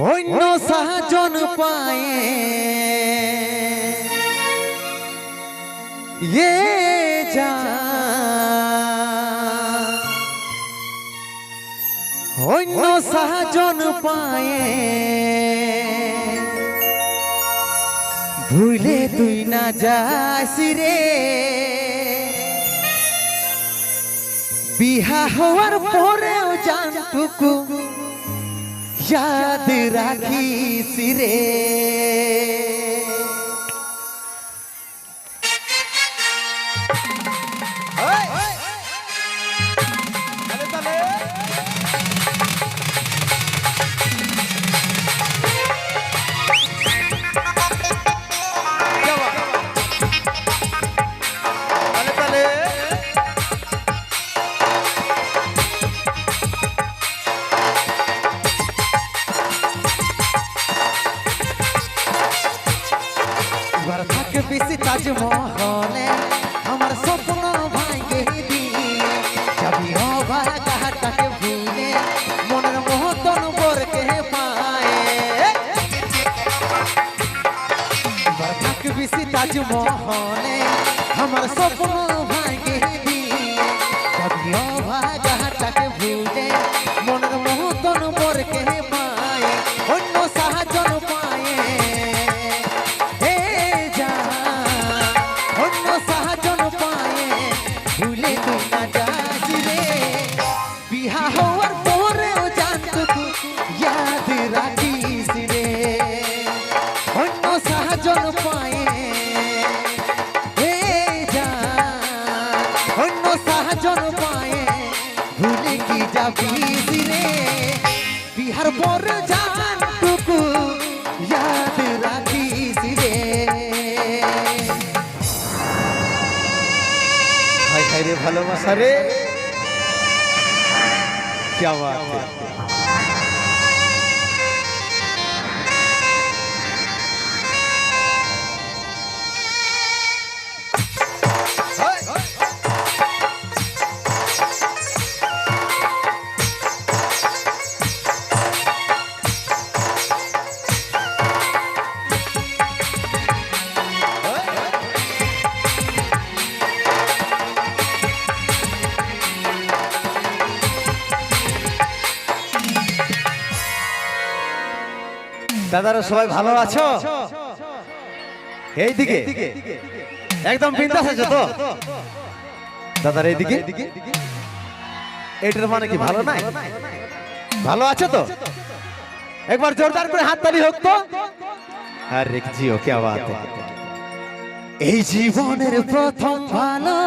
অন্য সাহায্য পায়ে। এ যা। অন্য সাহায্য পায়ে। ভুলে তুই না যাস রে। বিহা হওয়ার পরেও জানটুকু। याद রাখিস রে এবার থাকে বেশি তাজমহলে আমার স্বপ্ন ভাঙে দিয়ে যাবি অবাগাটাকে ভুলে মনের মহতন বরকে পায় এবার থাকে বেশি তাজমহলে আমার স্বপ্ন ভাঙে ভুলে কি যাবিস রে বিহার পর জানটুকু ইয়াদ রাখিস রে হাই হাই রে ভালোবাসা রে क्या बात है দাদারা সবাই ভালো আছো? এইদিকে। একদম বিন্দাস আছো তো? দাদার এইদিকে? এটার মানে কি ভালো নাই? ভালো আছো তো? একবার জোরদার করে হাততালি হোক তো। আর রেখ জিও, কে বাত है এই জীবনের প্রথম ভালো।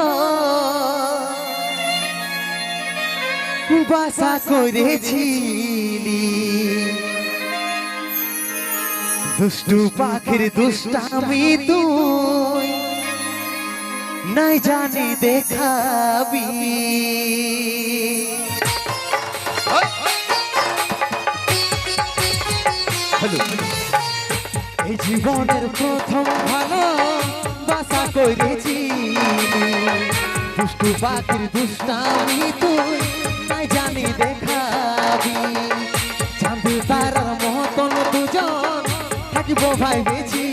বাসা করেছিলি দুষ্টু পাখির দুষ্টামি তুই নাই জানি দেখাবি। এই জীবনের প্রথম ভালো বাসা করেছি। দুষ্টু পাখির দুষ্টামি তুই নাই জানি দেখাবি। চাঁদি দুজন থাকিব ভাই বেজি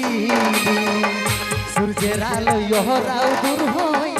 সূর্যের আলো ইহরাও দূর হয়।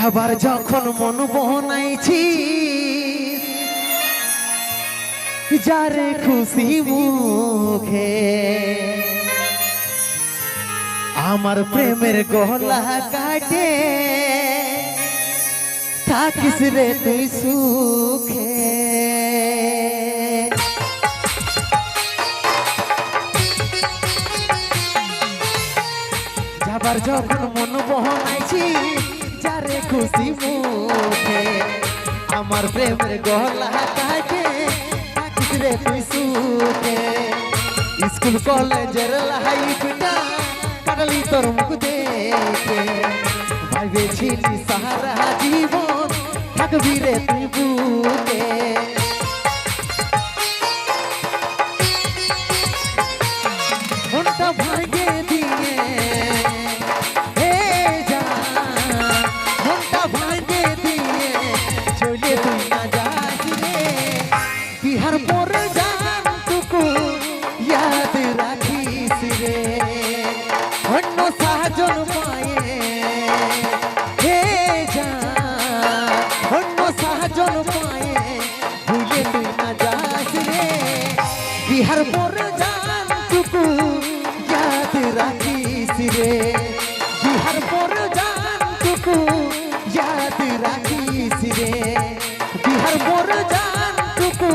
যাবার যখন মন বনাইছি, যারে খুশি মুখে, আমার প্রেমের গলা কাটে, থাকিস রে তুই সুখে। যাবার যখন মন বহনাইছি খুশি মুখে আমার প্রেমের গলা কাটে থাকিস রে তুই সুখে স্কুল কলেজের লাইফটা কাটালি তোর মুখ দেখে ভাবেছিলি সারা জীবন থাকবি রে তুই বুকে অন্য সাহায্য পায়ে। হে যা, অন্য সাহায্য পায়ে। ভুলে তুই না যাস রে। বিহার পর জান টুকু ইয়াদ রাখিস রে। বিহার পর জান টুকু ইয়াদ রাখিস রে। বিহার পর জান টুকু